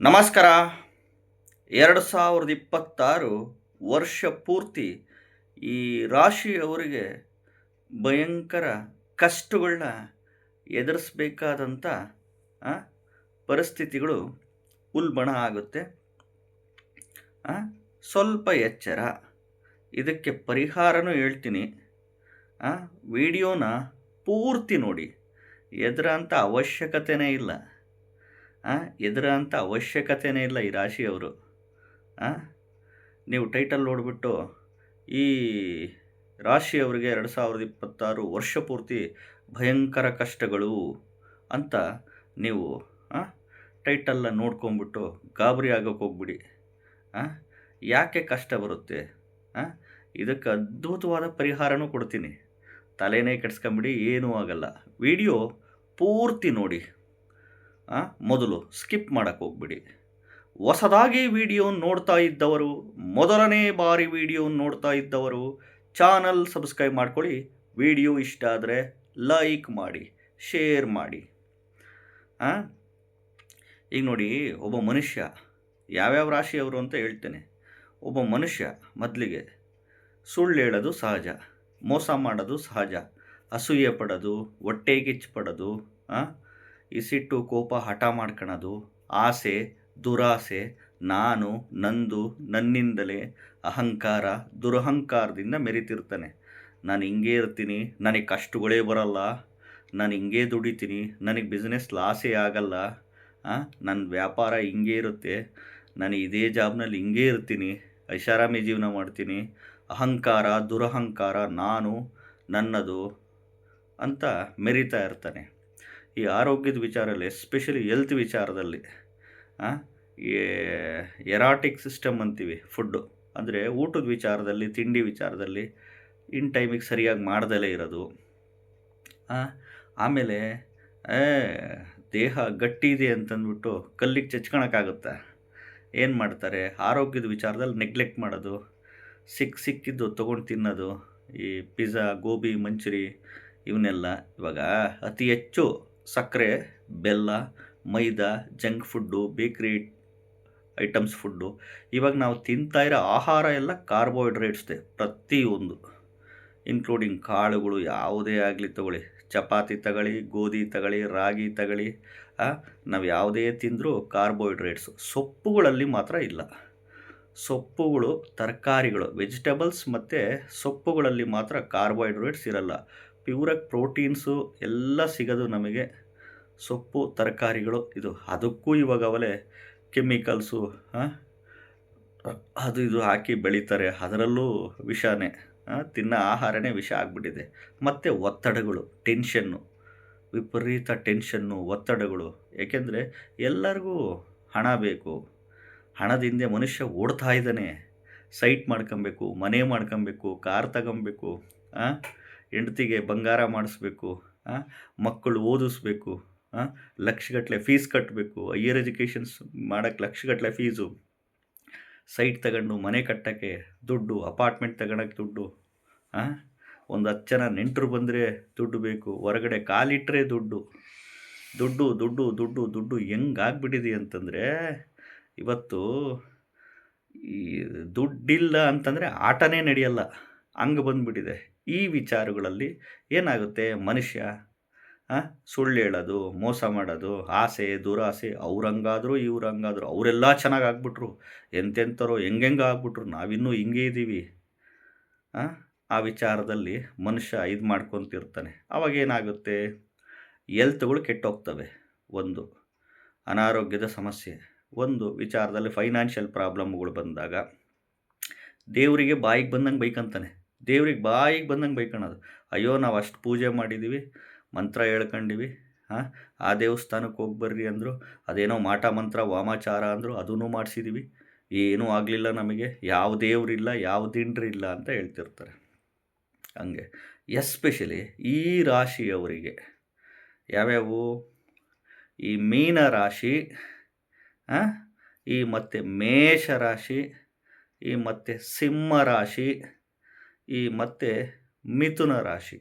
ನಮಸ್ಕಾರ. ಎರಡು ಸಾವಿರದ ಇಪ್ಪತ್ತಾರು ವರ್ಷ ಪೂರ್ತಿ ಈ ರಾಶಿಯವರಿಗೆ ಭಯಂಕರ ಕಷ್ಟಗಳನ್ನ ಎದುರಿಸಬೇಕಾದಂಥ ಪರಿಸ್ಥಿತಿಗಳು ಉಲ್ಬಣ ಆಗುತ್ತೆ. ಸ್ವಲ್ಪ ಎಚ್ಚರ. ಇದಕ್ಕೆ ಪರಿಹಾರನೂ ಹೇಳ್ತೀನಿ. ವಿಡಿಯೋನ ಪೂರ್ತಿ ನೋಡಿ. ಎದುರ ಅವಶ್ಯಕತೆನೇ ಇಲ್ಲ. ಎದುರ ಅಂತ ಅವಶ್ಯಕತೆನೇ ಇಲ್ಲ ಈ ರಾಶಿಯವರು. ನೀವು ಟೈಟಲ್ ನೋಡಿಬಿಟ್ಟು ಈ ರಾಶಿಯವರಿಗೆ ಎರಡು ಸಾವಿರದ ಇಪ್ಪತ್ತಾರು ವರ್ಷ ಪೂರ್ತಿ ಭಯಂಕರ ಕಷ್ಟಗಳು ಅಂತ ನೀವು ಟೈಟಲ್ನ ನೋಡ್ಕೊಂಬಿಟ್ಟು ಗಾಬರಿ ಆಗೋಕ್ಕೆ ಹೋಗ್ಬಿಡಿ. ಯಾಕೆ ಕಷ್ಟ ಬರುತ್ತೆ? ಇದಕ್ಕೆ ಅದ್ಭುತವಾದ ಪರಿಹಾರನೂ ಕೊಡ್ತೀನಿ. ತಲೆನೇ ಕೆಡಿಸ್ಕೊಂಬಿಡಿ, ಏನೂ ಆಗಲ್ಲ. ವಿಡಿಯೋ ಪೂರ್ತಿ ನೋಡಿ. ಮೊದಲು ಸ್ಕಿಪ್ ಮಾಡೋಕ್ಕೆ ಹೋಗ್ಬಿಡಿ. ಹೊಸದಾಗಿ ವಿಡಿಯೋ ನೋಡ್ತಾ ಇದ್ದವರು, ಮೊದಲನೇ ಬಾರಿ ವಿಡಿಯೋ ನೋಡ್ತಾ ಇದ್ದವರು ಚಾನಲ್ ಸಬ್ಸ್ಕ್ರೈಬ್ ಮಾಡ್ಕೊಳ್ಳಿ. ವಿಡಿಯೋ ಇಷ್ಟ ಆದರೆ ಲೈಕ್ ಮಾಡಿ ಶೇರ್ ಮಾಡಿ? ಈಗ ನೋಡಿ, ಒಬ್ಬ ಮನುಷ್ಯ, ಯಾವ್ಯಾವ ರಾಶಿಯವರು ಅಂತ ಹೇಳ್ತೇನೆ. ಒಬ್ಬ ಮನುಷ್ಯ ಮೊದಲಿಗೆ ಸುಳ್ಳು ಹೇಳೋದು ಸಹಜ, ಮೋಸ ಮಾಡೋದು ಸಹಜ, ಅಸೂಯೆ ಪಡೋದು, ಹೊಟ್ಟೆ ಕಿಚ್ಚು ಪಡೋದು ಆ? ಈ ಸಿಟ್ಟು ಕೋಪ ಹಠ ಮಾಡ್ಕೊಳೋದು ಆಸೆ, ದುರಾಸೆ, ನಾನು, ನಂದು, ನನ್ನಿಂದಲೇ ಅಹಂಕಾರ, ದುರಹಂಕಾರದಿಂದ ಮೆರಿತಿರ್ತಾನೆ ನಾನು ಹಿಂಗೇ ಇರ್ತೀನಿ, ನನಗೆ ಕಷ್ಟಗಳೇ ಬರಲ್ಲ, ನಾನು ಹಿಂಗೇ ದುಡಿತೀನಿ, ನನಗೆ ಬಿಸ್ನೆಸ್ ಲಾಸೇ ಆಗಲ್ಲ ನನ್ನ ವ್ಯಾಪಾರ ಹಿಂಗೇ ಇರುತ್ತೆ, ನಾನು ಇದೇ ಜಾಬ್ನಲ್ಲಿ ಹಿಂಗೇ ಇರ್ತೀನಿ, ಐಷಾರಾಮಿ ಜೀವನ ಮಾಡ್ತೀನಿ, ಅಹಂಕಾರ, ದುರಹಂಕಾರ, ನಾನು, ನನ್ನದು ಅಂತ ಮೆರಿತಾ ಇರ್ತಾನೆ ಈ ಆರೋಗ್ಯದ ವಿಚಾರದಲ್ಲಿ ಎಸ್ಪೆಷಲಿ ಹೆಲ್ತ್ ವಿಚಾರದಲ್ಲಿ ಎರಾಟಿಕ್ ಸಿಸ್ಟಮ್ ಅಂತೀವಿ ಫುಡ್ಡು ಅಂದರೆ ಊಟದ ವಿಚಾರದಲ್ಲಿ, ತಿಂಡಿ ವಿಚಾರದಲ್ಲಿ ಇನ್ ಟೈಮಿಗೆ ಸರಿಯಾಗಿ ಮಾಡ್ದಲೇ ಇರೋದು. ಆಮೇಲೆ ದೇಹ ಗಟ್ಟಿ ಇದೆ ಅಂತಂದ್ಬಿಟ್ಟು ಕಲ್ಲಿಗೆ ಚಚ್ಕೊಳಕ್ಕಾಗುತ್ತಾ ಏನು ಮಾಡ್ತಾರೆ? ಆರೋಗ್ಯದ ವಿಚಾರದಲ್ಲಿ ನೆಗ್ಲೆಕ್ಟ್ ಮಾಡೋದು ಸಿಕ್ಕ ಸಿಕ್ಕಿದ್ದು ತೊಗೊಂಡು ತಿನ್ನೋದು, ಈ ಪಿಜ್ಜಾ, ಗೋಬಿ, ಮಂಚೂರಿ, ಇವನ್ನೆಲ್ಲ ಇವಾಗ ಅತಿ ಹೆಚ್ಚು ಸಕ್ಕರೆ, ಬೆಲ್ಲ, maida, junk food, bakery items food. ಇವಾಗ ನಾವು ತಿಂತಾ ಇರೋ ಆಹಾರ ಎಲ್ಲ ಕಾರ್ಬೋಹೈಡ್ರೇಟ್ಸ್ದೆ ಪ್ರತಿಯೊಂದು. ಇನ್ಕ್ಲೂಡಿಂಗ್ ಕಾಳುಗಳು ಯಾವುದೇ ಆಗಲಿ ತಗೊಳ್ಳಿ. ಚಪಾತಿ ತಗೊಳ್ಳಿ, ಗೋಧಿ ತಗೊಳ್ಳಿ, ರಾಗಿ ತಗೊಳ್ಳಿ ನಾವು ಯಾವುದೇ ತಿಂದರೂ ಕಾರ್ಬೋಹೈಡ್ರೇಟ್ಸು. ಸೊಪ್ಪುಗಳಲ್ಲಿ ಮಾತ್ರ ಇಲ್ಲ. ಸೊಪ್ಪುಗಳು, ತರಕಾರಿಗಳು, ವೆಜಿಟೇಬಲ್ಸ್ ಮತ್ತು ಸೊಪ್ಪುಗಳಲ್ಲಿ ಮಾತ್ರ ಕಾರ್ಬೋಹೈಡ್ರೇಟ್ಸ್ ಇರಲ್ಲ. ಪ್ಯೂರಾಗಿ ಪ್ರೋಟೀನ್ಸು ಎಲ್ಲ ಸಿಗೋದು ನಮಗೆ ಸೊಪ್ಪು, ತರಕಾರಿಗಳು, ಇದು ಅದಕ್ಕೂ ಇವಾಗ ಅವಲೇ ಕೆಮಿಕಲ್ಸು ಅದು ಇದು ಹಾಕಿ ಬೆಳೀತಾರೆ. ಅದರಲ್ಲೂ ವಿಷನೇ ತಿನ್ನೋ ಆಹಾರನೇ ವಿಷ ಆಗಿಬಿಟ್ಟಿದೆ. ಮತ್ತು ಒತ್ತಡಗಳು ಟೆನ್ಷನ್ನು ವಿಪರೀತ ಟೆನ್ಷನ್ನು ಒತ್ತಡಗಳು. ಏಕೆಂದರೆ ಎಲ್ಲರಿಗೂ ಹಣ ಬೇಕು. ಹಣದಿಂದ ಮನುಷ್ಯ ಓಡ್ತಾ ಇದ್ದಾನೆ. ಸೈಟ್ ಮಾಡ್ಕೊಬೇಕು, ಮನೆ ಮಾಡ್ಕೊಬೇಕು ಕಾರ್ ತಗೊಬೇಕು ಹೆಂಡ್ತಿಗೆ ಬಂಗಾರ ಮಾಡಿಸ್ಬೇಕು ಮಕ್ಕಳು ಓದಿಸ್ಬೇಕು ಲಕ್ಷಗಟ್ಟಲೆ ಫೀಸ್ ಕಟ್ಟಬೇಕು ಹೈಯರ್ ಎಜುಕೇಷನ್ಸ್ ಮಾಡೋಕ್ಕೆ ಲಕ್ಷಗಟ್ಟಲೆ ಫೀಸು ಸೈಟ್ ತಗೊಂಡು ಮನೆ ಕಟ್ಟೋಕ್ಕೆ ದುಡ್ಡು ಅಪಾರ್ಟ್ಮೆಂಟ್ ತಗೊಳಕ್ಕೆ ದುಡ್ಡು? ಒಂದು ಹತ್ತು ಜನ ನೆಂಟರು ಬಂದರೆ ದುಡ್ಡು ಬೇಕು, ಹೊರಗಡೆ ಕಾಲಿಟ್ಟರೆ ದುಡ್ಡು ದುಡ್ಡು ದುಡ್ಡು ದುಡ್ಡು ದುಡ್ಡು ಹೆಂಗಾಗ್ಬಿಟ್ಟಿದೆ ಅಂತಂದರೆ, ಇವತ್ತು ಈ ದುಡ್ಡಿಲ್ಲ ಅಂತಂದರೆ ಆಟನೇ ನಡೆಯಲ್ಲ, ಹಂಗೆ ಬಂದ್ಬಿಟ್ಟಿದೆ ಈ ವಿಚಾರಗಳಲ್ಲಿ ಏನಾಗುತ್ತೆ ಮನುಷ್ಯ ಸುಳ್ಳು ಹೇಳೋದು ಮೋಸ ಮಾಡೋದು ಆಸೆ ದುರಾಸೆ ಅವ್ರಂಗಾದ್ರು ಇವ್ರಂಗಾದ್ರು ಅವರೆಲ್ಲ ಚೆನ್ನಾಗಿ ಆಗ್ಬಿಟ್ರು. ಎಂತೆಂಥರೋ ಹೆಂಗೆಂಗೆ ಆಗ್ಬಿಟ್ರು. ನಾವಿನ್ನೂ ಹಿಂಗೆ ಇದ್ದೀವಿ ಆ, ಆ ವಿಚಾರದಲ್ಲಿ ಮನುಷ್ಯ ಇದು ಮಾಡ್ಕೊತಿರ್ತಾನೆ. ಅವಾಗ ಏನಾಗುತ್ತೆ? ಎಲ್ತ್ಗಳು ಕೆಟ್ಟೋಗ್ತವೆ. ಒಂದು ಅನಾರೋಗ್ಯದ ಸಮಸ್ಯೆ. ಒಂದು ವಿಚಾರದಲ್ಲಿ ಫೈನಾನ್ಷಿಯಲ್ ಪ್ರಾಬ್ಲಮ್ಗಳು ಬಂದಾಗ ದೇವರಿಗೆ ಬಾಯಿಗೆ ಬಂದಂಗೆ ಬೈಕಂತಾನೆ. ದೇವ್ರಿಗೆ ಬಾಯಿಗೆ ಬಂದಂಗೆ ಬೈಕೊಳೋದು ಅಯ್ಯೋ, ನಾವು ಅಷ್ಟು ಪೂಜೆ ಮಾಡಿದ್ದೀವಿ ಮಂತ್ರ ಹೇಳ್ಕೊಂಡಿವಿ, ಹಾಂ, ಆ ದೇವಸ್ಥಾನಕ್ಕೆ ಹೋಗಿ ಬರ್ರಿ ಅಂದರು, ಅದೇನೋ ಮಾಟ ಮಂತ್ರ, ವಾಮಾಚಾರ ಅಂದರು ಅದೂ ಮಾಡಿಸಿದ್ದೀವಿ ಏನೂ ಆಗಲಿಲ್ಲ ನಮಗೆ, ಯಾವ ದೇವರಿಲ್ಲ, ಯಾವ ದಿಂಡ್ರಿಲ್ಲ ಅಂತ ಹೇಳ್ತಿರ್ತಾರೆ. ಹಂಗೆ ಎಸ್ಪೆಷಲಿ ಈ ರಾಶಿಯವರಿಗೆ. ಯಾವ್ಯಾವು? ಈ ಮೀನ ರಾಶಿ ಈ ಮತ್ತು ಮೇಷ ರಾಶಿ, ಈ ಮತ್ತು ಸಿಂಹ ರಾಶಿ ಈ ಮತ್ತೆ ಮಿಥುನ ರಾಶಿ.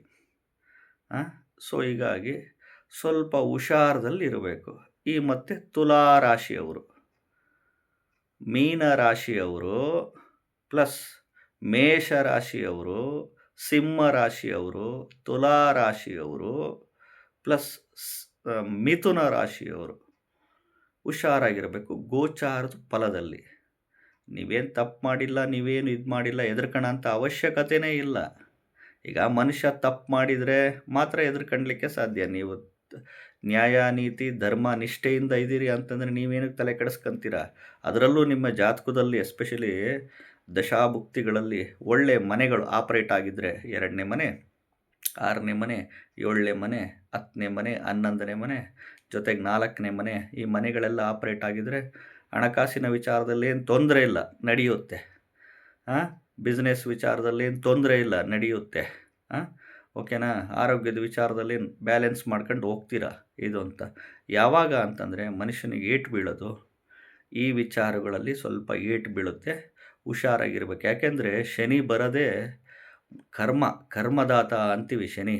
ಸೊ, ಹೀಗಾಗಿ ಸ್ವಲ್ಪ ಹುಷಾರದಲ್ಲಿರಬೇಕು ಈ ಮತ್ತೆ ತುಲಾ ರಾಶಿಯವರು. ಮೀನ ರಾಶಿಯವರು ಪ್ಲಸ್ ಮೇಷ ರಾಶಿಯವರು, ಸಿಂಹ ರಾಶಿಯವರು, ತುಲಾ ರಾಶಿಯವರು ಪ್ಲಸ್ ಮಿಥುನ ರಾಶಿಯವರು. ಹುಷಾರಾಗಿರಬೇಕು ಗೋಚಾರದ ಫಲದಲ್ಲಿ. ನೀವೇನು ತಪ್ಪು ಮಾಡಿಲ್ಲ, ನೀವೇನು ಇದು ಮಾಡಿಲ್ಲ ಹೆದರ್ಕೋಣ ಅಂತ ಅವಶ್ಯಕತೆಯೇ ಇಲ್ಲ. ಈಗ ಮನುಷ್ಯ ತಪ್ಪು ಮಾಡಿದರೆ ಮಾತ್ರ ಹೆದರ್ಕಣ್ಲಿಕ್ಕೆ ಸಾಧ್ಯ. ನೀವು ನ್ಯಾಯ, ನೀತಿ, ಧರ್ಮ, ನಿಷ್ಠೆಯಿಂದ ಇದ್ದೀರಿ ಅಂತಂದರೆ ನೀವೇನಕ್ಕೆ ತಲೆ ಕೆಡಿಸ್ಕೊಂತೀರ? ಅದರಲ್ಲೂ ನಿಮ್ಮ ಜಾತಕದಲ್ಲಿ ಎಸ್ಪೆಷಲಿ ದಶಾಭುಕ್ತಿಗಳಲ್ಲಿ ಒಳ್ಳೆ ಮನೆಗಳು ಆಪ್ರೇಟ್ ಆಗಿದ್ದರೆ ಎರಡನೇ ಮನೆ, ಆರನೇ ಮನೆ, ಏಳನೇ ಮನೆ, ಹತ್ತನೇ ಮನೆ, ಹನ್ನೊಂದನೇ ಮನೆ, ಜೊತೆಗೆ ನಾಲ್ಕನೇ ಮನೆ ಈ ಮನೆಗಳೆಲ್ಲ ಆಪ್ರೇಟ್ ಆಗಿದ್ದರೆ ಹಣಕಾಸಿನ ವಿಚಾರದಲ್ಲಿ ಏನು ತೊಂದರೆ ಇಲ್ಲ, ನಡೆಯುತ್ತೆ. ಹಾಂ ಬಿಸ್ನೆಸ್ ವಿಚಾರದಲ್ಲಿ ಏನು ತೊಂದರೆ ಇಲ್ಲ, ನಡೆಯುತ್ತೆ. ಹಾಂ ಓಕೆನಾ ಆರೋಗ್ಯದ ವಿಚಾರದಲ್ಲಿ ಬ್ಯಾಲೆನ್ಸ್ ಮಾಡ್ಕೊಂಡು ಹೋಗ್ತೀರಾ ಇದು ಅಂತ. ಯಾವಾಗ ಅಂತಂದರೆ ಮನುಷ್ಯನಿಗೆ ಏಟು ಬೀಳೋದು, ಈ ವಿಚಾರಗಳಲ್ಲಿ ಸ್ವಲ್ಪ ಏಟು ಬೀಳುತ್ತೆ, ಹುಷಾರಾಗಿರ್ಬೇಕು. ಯಾಕೆಂದರೆ ಶನಿ ಬರೋದೇ ಕರ್ಮ, ಕರ್ಮದಾತ ಅಂತೀವಿ ಶನಿ.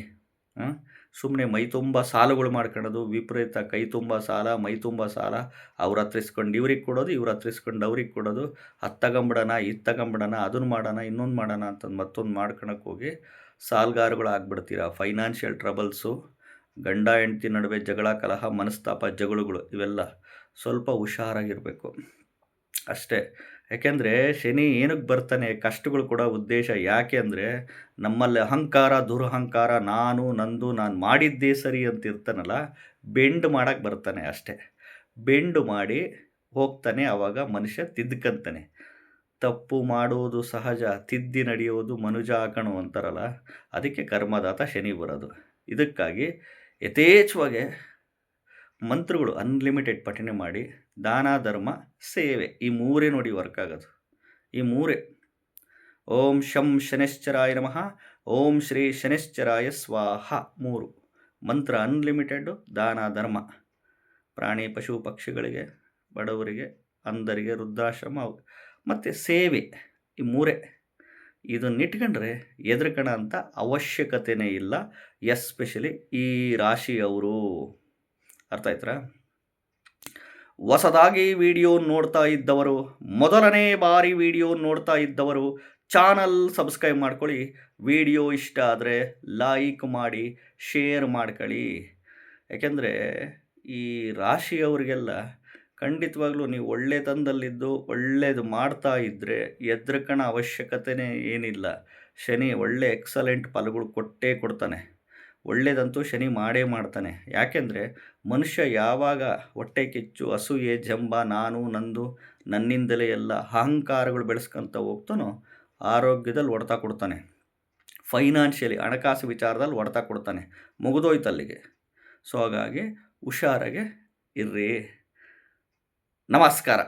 ಸುಮ್ಮನೆ ಮೈ ತುಂಬ ಸಾಲಗಳು ಮಾಡ್ಕೊಳ್ಳೋದು ವಿಪರೀತ ಕೈ ತುಂಬ ಸಾಲ, ಮೈ ತುಂಬ ಸಾಲ, ಅವ್ರ ಹತ್ರ ಇಸ್ಕೊಂಡು ಇವ್ರಿಗೆ ಕೊಡೋದು, ಇವ್ರ ಹತ್ರ ಇಸ್ಕೊಂಡು ಅವ್ರಿಗೆ ಕೊಡೋದು, ಅದು ತಗೊಂಬಿಡೋಣ, ಇದು ಅದನ್ನು ಮಾಡೋಣ, ಇನ್ನೊಂದು ಮಾಡೋಣ ಅಂತಂದು ಮತ್ತೊಂದು ಮಾಡ್ಕೊಳಕ್ಕೆ ಹೋಗಿ ಸಾಲಗಾರಗಳು ಆಗ್ಬಿಡ್ತೀರ. ಫೈನಾನ್ಷಿಯಲ್ ಟ್ರಬಲ್ಸು, ಗಂಡ, ಹೆಂಡ್ತಿ ನಡುವೆ ಜಗಳ, ಕಲಹ, ಮನಸ್ತಾಪ, ಜಗಳಗಳು ಇವೆಲ್ಲ ಸ್ವಲ್ಪ ಹುಷಾರಾಗಿರಬೇಕು. ಅಷ್ಟೇ. ಯಾಕೆಂದರೆ ಶನಿ ಏನಕ್ಕೆ ಬರ್ತಾನೆ, ಕಷ್ಟಗಳು ಕೂಡ ಉದ್ದೇಶ ಯಾಕೆ ಅಂದರೆ, ನಮ್ಮಲ್ಲಿ ಅಹಂಕಾರ, ದುರಹಂಕಾರ, ನಾನು, ನಂದು, ನಾನು ಮಾಡಿದ್ದೇ ಸರಿ ಅಂತ ಇರ್ತಾನಲ್ಲ, ಬೆಂಡ್ ಮಾಡೋಕ್ಕೆ ಬರ್ತಾನೆ ಅಷ್ಟೇ. ಬೆಂಡು ಮಾಡಿ ಹೋಗ್ತಾನೆ ಆವಾಗ ಮನುಷ್ಯ ತಿದ್ಕಂತಾನೆ. ತಪ್ಪು ಮಾಡುವುದು ಸಹಜ, ತಿದ್ದಿ ನಡೆಯುವುದು ಮನುಜ ಕಣು ಅಂತಾರಲ್ಲ, ಅದಕ್ಕೆ ಕರ್ಮದಾತ ಶನಿ ಬರೋದು. ಇದಕ್ಕಾಗಿ ಯಥೇಚ್ಛವಾಗಿ ಮಂತ್ರಗಳು ಅನ್ಲಿಮಿಟೆಡ್ ಪಠನೆ ಮಾಡಿ ದಾನ, ಧರ್ಮ, ಸೇವೆ ಈ ಮೂರೇ ನೋಡಿ ವರ್ಕ್ ಆಗೋದು. ಈ ಮೂರೇ. ಓಂ ಶಂ ಶನಿಶ್ಚರಾಯ ನಮಃ. ಓಂ ಶ್ರೀ ಶನಿಶ್ಚರಾಯ ಸ್ವಾಹ. ಮೂರು. ಮಂತ್ರ ಅನ್ಲಿಮಿಟೆಡ್ ದಾನ, ಧರ್ಮ. ಪ್ರಾಣಿ, ಪಶು, ಪಕ್ಷಿಗಳಿಗೆ, ಬಡವರಿಗೆ, ಅಂಧರಿಗೆ ವೃದ್ಧಾಶ್ರಮ ಮತ್ತು ಸೇವೆ ಈ ಮೂರೇ. ಇದು ನಿಟ್ಕೊಂಡ್ರೆ ಎದುರ್ಕಣ ಅಂತ ಅವಶ್ಯಕತೆಯೇ ಇಲ್ಲ ಎಸ್ಪೆಷಲಿ ಈ ರಾಶಿಯವರು. ಅರ್ಥ ಆಯ್ತಾ ಹೊಸದಾಗಿ ವಿಡಿಯೋ ನೋಡ್ತಾ ಇದ್ದವರು, ಮೊದಲನೇ ಬಾರಿ ವಿಡಿಯೋ ನೋಡ್ತಾ ಇದ್ದವರು ಚಾನಲ್ ಸಬ್ಸ್ಕ್ರೈಬ್ ಮಾಡ್ಕೊಳ್ಳಿ. ವಿಡಿಯೋ ಇಷ್ಟ ಆದರೆ ಲೈಕ್ ಮಾಡಿ ಶೇರ್ ಮಾಡ್ಕೊಳ್ಳಿ. ಯಾಕೆಂದರೆ ಈ ರಾಶಿಯವರಿಗೆಲ್ಲ ಖಂಡಿತವಾಗ್ಲೂ ನೀವು ಒಳ್ಳೆ ಒಳ್ಳೆತನದಲ್ಲಿದ್ದು ಒಳ್ಳೇದು ಮಾಡ್ತಾ ಇದ್ದರೆ ಎದ್ರಕಣ ಅವಶ್ಯಕತೆನೇ ಏನಿಲ್ಲ. ಶನಿ ಒಳ್ಳೆ ಎಕ್ಸಲೆಂಟ್ ಫಲಗಳು ಕೊಟ್ಟೇ ಕೊಡ್ತಾನೆ. ಒಳ್ಳೇದಂತೂ ಶನಿ ಮಾಡೇ ಮಾಡ್ತಾನೆ. ಯಾಕೆಂದರೆ ಮನುಷ್ಯ ಯಾವಾಗ ಹೊಟ್ಟೆ ಕಿಚ್ಚು ಅಸೂಯೆ ಜಂಬ, ನಾನು, ನಂದು, ನನ್ನಿಂದಲೇ ಎಲ್ಲ ಅಹಂಕಾರಗಳು ಬೆಳೆಸ್ಕೊಂತ ಹೋಗ್ತಾನೋ ಆರೋಗ್ಯದಲ್ಲಿ ಹೊಡೆತ ಕೊಡ್ತಾನೆ. ಫೈನಾನ್ಷಿಯಲಿ ಹಣಕಾಸು ವಿಚಾರದಲ್ಲಿ ಹೊಡೆತ ಕೊಡ್ತಾನೆ. ಮುಗಿದೋಯ್ತು ಅಲ್ಲಿಗೆ. ಸೊ ಹಾಗಾಗಿ ಹುಷಾರಾಗೆ ಇರ್ರಿ. ನಮಸ್ಕಾರ.